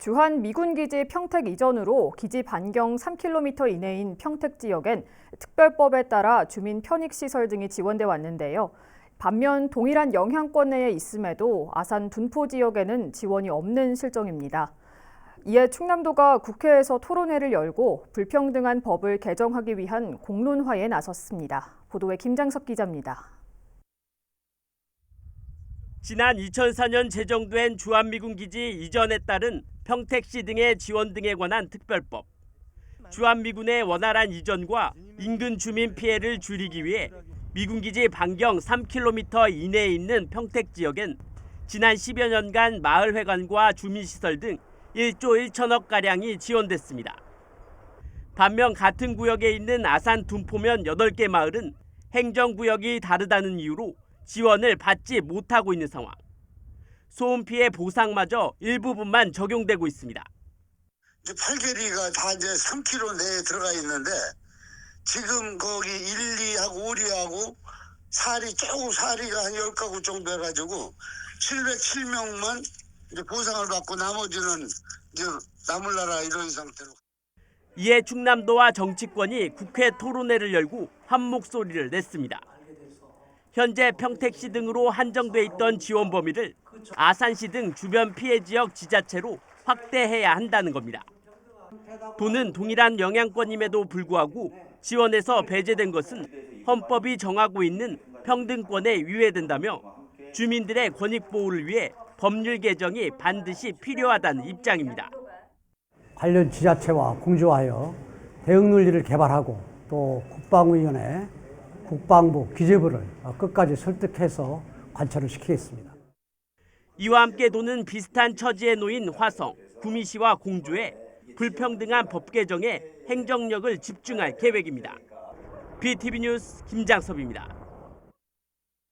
주한 미군 기지 평택 이전으로 기지 반경 3km 이내인 평택 지역엔 특별법에 따라 주민 편익 시설 등이 지원돼 왔는데요. 반면 동일한 영향권 내에 있음에도 아산 둔포 지역에는 지원이 없는 실정입니다. 이에 충남도가 국회에서 토론회를 열고 불평등한 법을 개정하기 위한 공론화에 나섰습니다. 보도에 김장섭 기자입니다. 지난 2004년 제정된 주한미군 기지 이전에 따른 평택시 등의 지원 등에 관한 특별법. 주한미군의 원활한 이전과 인근 주민 피해를 줄이기 위해 미군 기지 반경 3km 이내에 있는 평택 지역엔 지난 10여 년간 마을 회관과 주민 시설 등 1조 1천억 가량이 지원됐습니다. 반면 같은 구역에 있는 아산 둔포면 8개 마을은 행정구역이 다르다는 이유로 지원을 받지 못하고 있는 상황. 소음 피해 보상마저 일부분만 적용되고 있습니다. 이제 팔계리가 다 이제 3km 내에 들어가 있는데 지금 거기 1, 2하고 5, 2하고 사리 조금 사리가 한 10가구 정도 해가지고 707명만 이제 보상을 받고 나머지는 이제 나물나라 이런 상태로 이에 충남도와 정치권이 국회 토론회를 열고 한 목소리를 냈습니다. 현재 평택시 등으로 한정돼 있던 지원 범위를 아산시 등 주변 피해 지역 지자체로 확대해야 한다는 겁니다. 도는 동일한 영향권임에도 불구하고 지원에서 배제된 것은 헌법이 정하고 있는 평등권에 위배된다며 주민들의 권익 보호를 위해 법률 개정이 반드시 필요하다는 입장입니다. 관련 지자체와 공조하여 대응 논리를 개발하고 또 국방위원회, 국방부, 기재부를 끝까지 설득해서 관철을 시키겠습니다. 이와 함께 도는 비슷한 처지에 놓인 화성, 구미시와 공주에 불평등한 법 개정에 행정력을 집중할 계획입니다. BTV 뉴스 김장섭입니다.